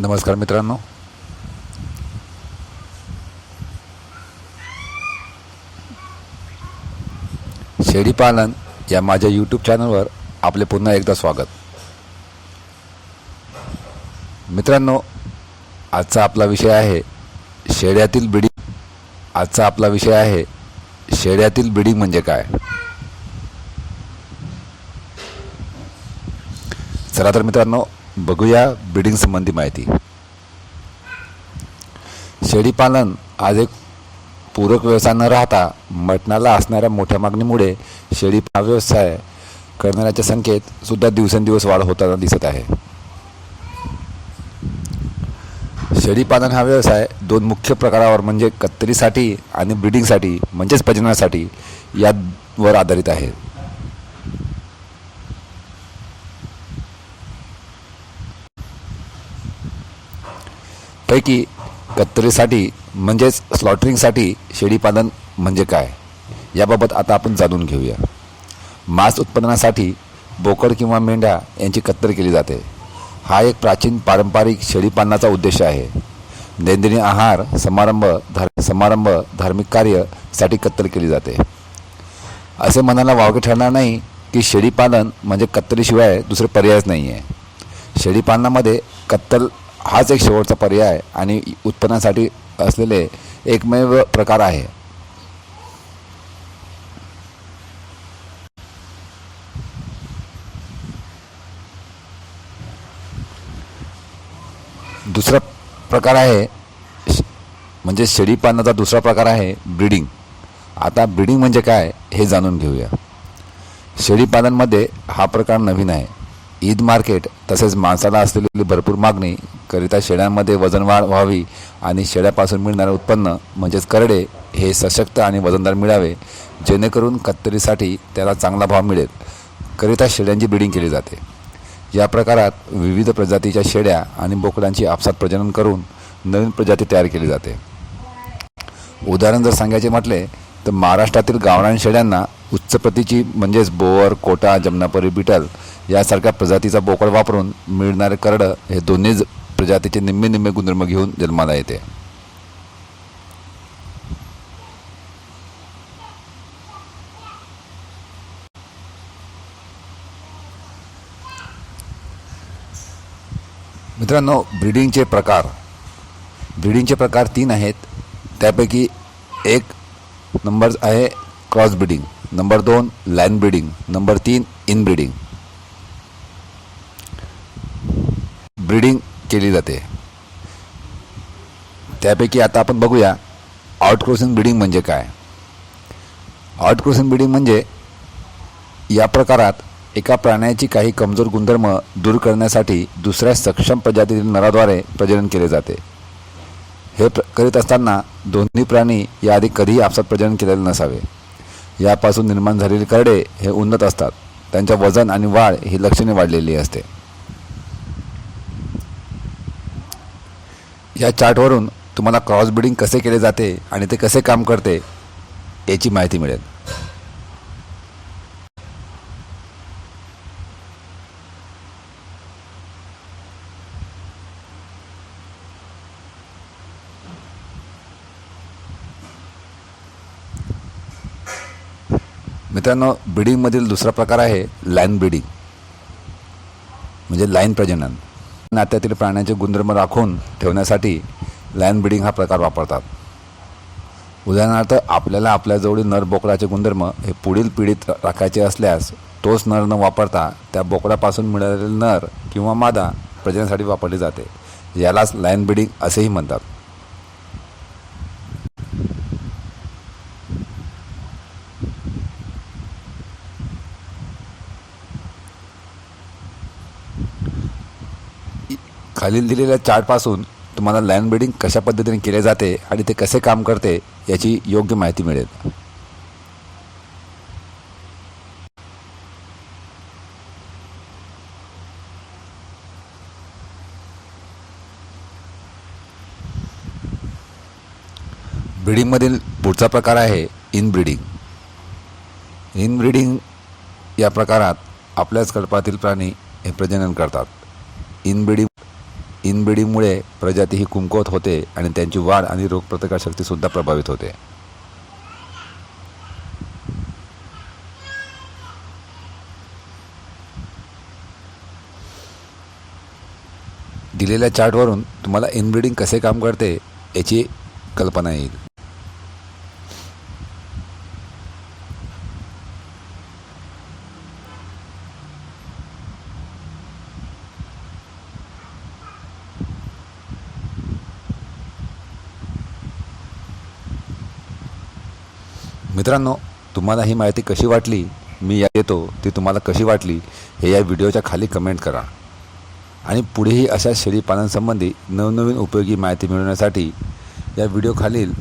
नमस्कार मित्रांनो. शेळीपालन या माझ्या यूट्यूब चॅनलवर आपले पुन्हा एकदा स्वागत. मित्रांनो आजचा आपला विषय आहे शेळ्यातील बिडिंग आजचा आपला विषय आहे शेळ्यातील बिडिंग म्हणजे काय? चला तर मित्रांनो बघूया ब्रीडिंगसंबंधी माहिती. शेळीपालन आज एक पूरक व्यवसाय न राहता मटणाला असणाऱ्या मोठ्या मागणीमुळे शेळी हा व्यवसाय करणाऱ्याच्या संख्येत सुद्धा दिवसेंदिवस वाढ होताना दिसत आहे. शेळीपालन हा व्यवसाय दोन मुख्य प्रकारावर म्हणजे कत्तरीसाठी आणि ब्रीडिंगसाठी म्हणजेच प्रजननासाठी यावर आधारित आहे. पैकी कत्तरीसाठी म्हणजेच स्लॉटरिंगसाठी शेळीपालन म्हणजे काय? याबाबत आता आपण जाणून घेऊया. मांस उत्पादनासाठी बोकड किंवा मेंढ्या यांची कत्तर केली जाते. हा एक प्राचीन पारंपरिक शेळीपालनाचा उद्देश आहे. दैनंदिन आहार समारंभ धार समारंभ धार्मिक कार्यासाठी कत्तर केली जाते. असे म्हणायला वावगे ठरणार नाही की शेळीपालन म्हणजे कत्तरीशिवाय दुसरे पर्यायच नाही आहे शेळीपालनामध्ये कत्तल हाच एक शेवटचा पर्याय आणि उत्पन्नासाठी असलेले एकमेव प्रकार आहे. दुसरा प्रकार आहे म्हणजे म्हणजे शेळीपालनाचा दुसरा प्रकार आहे ब्रीडिंग. आता ब्रीडिंग म्हणजे काय हे जाणून घेऊया. शेळीपालनमध्ये हा प्रकार नवीन आहे. ईद मार्केट तसेच माणसाला असलेली भरपूर मागणी करिता शेळ्यांमध्ये वजन वाढ व्हावी आणि शेळ्यापासून मिळणारे उत्पन्न म्हणजेच करडे हे सशक्त आणि वजनदार मिळावे जेणेकरून कत्तरीसाठी त्याला चांगला भाव मिळेल. करिता शेळ्यांची ब्रीडिंग केली जाते. या प्रकारात विविध प्रजातीच्या शेळ्या आणि बोकडांची आपसात प्रजनन करून नवीन प्रजाती तयार केली जाते. उदाहरण जर सांगायचे म्हटले तर महाराष्ट्रातील गावरान शेळ्यांना उच्च प्रतीची म्हणजेच बोअर कोटा जमनापरी बिटल यासारख्या प्रजातीचा बोकड वापरून मिळणारे करडं हे दोन्ही प्रजातीचे निम्मे निम्मे गुणधर्म घेऊन जन्माला येते. मित्रांनो ब्रीडिंगचे प्रकार. ब्रीडिंगचे प्रकार तीन आहेत. त्यापैकी एक नंबर आहे क्रॉस ब्रीडिंग. नंबर दोन लाईन ब्रीडिंग. नंबर तीन इन ब्रीडिंग. ब्रीडिंग केली जाते. त्यापैकी आता आपण बघूया आउटक्रॉसिंग ब्रीडिंग म्हणजे काय? आउटक्रॉसिंग ब्रीडिंग म्हणजे या प्रकारात एका प्राण्याची काही कमजोर गुणधर्म दूर करण्यासाठी दुसऱ्या सक्षम प्रजातीतील नराद्वारे प्रजनन केले जाते. हे प्र करीत असताना दोन्ही प्राणी याआधी कधीही आपसात प्रजनन केलेले नसावे. यापासून निर्माण झालेले करडे हे उन्नत असतात. त्यांच्या वजन आणि वाढ ही लक्षणे वाढलेली असते. या चार्टवरून तुम्हाला क्रॉस ब्रिडिंग कसे केले जाते आणि ते कसे काम करते याची माहिती मिळेल. मित्रांनो ब्रिडिंगमधील दुसरा प्रकार आहे लाईन ब्रिडिंग म्हणजे लाईन प्रजनन. नात्यातील प्राण्यांचे गुणधर्म राखून ठेवण्यासाठी लाईन ब्रीडिंग हा प्रकार वापरतात. उदाहरणार्थ आपल्याला आपल्याजवळील नर बोकडाचे गुणधर्म हे पुढील पिढीत राखायचे असल्यास तोच नर न वापरता त्या बोकडापासून मिळालेले नर किंवा मादा प्रजनासाठी वापरली जाते. यालाच लाईन ब्रीडिंग असेही म्हणतात. खालील दिलेल्या चार्टपासून तुम्हाला लाईन ब्रीडिंग कशा पद्धतीने केले जाते आणि ते कसे काम करते याची योग्य माहिती मिळेल. ब्रीडिंगमधील पुढचा प्रकार आहे इनब्रीडिंग इनब्रीडिंग या प्रकारात आपल्याच कल्पातील प्राणी हे प्रजनन करतात. इनब्रीडिंग इनब्रिडिंगमुळे प्रजाती ही कुमकुवत होते आणि त्यांची वाढ आणि रोगप्रतिकारशक्तीसुद्धा प्रभावित होते. दिलेल्या चार्टवरून तुम्हाला इनब्रिडिंग कसे काम करते याची कल्पना येईल. मित्रांनो तुम्हाला ही माहिती कशी वाटली? मी या येतो ती तुम्हाला कशी वाटली? हे या व्हिडिओच्या खाली कमेंट करा. आणि पुढेही अशा शेळीपालनसंबंधी नवनवीन उपयोगी माहिती मिळवण्यासाठी या व्हिडिओ खालील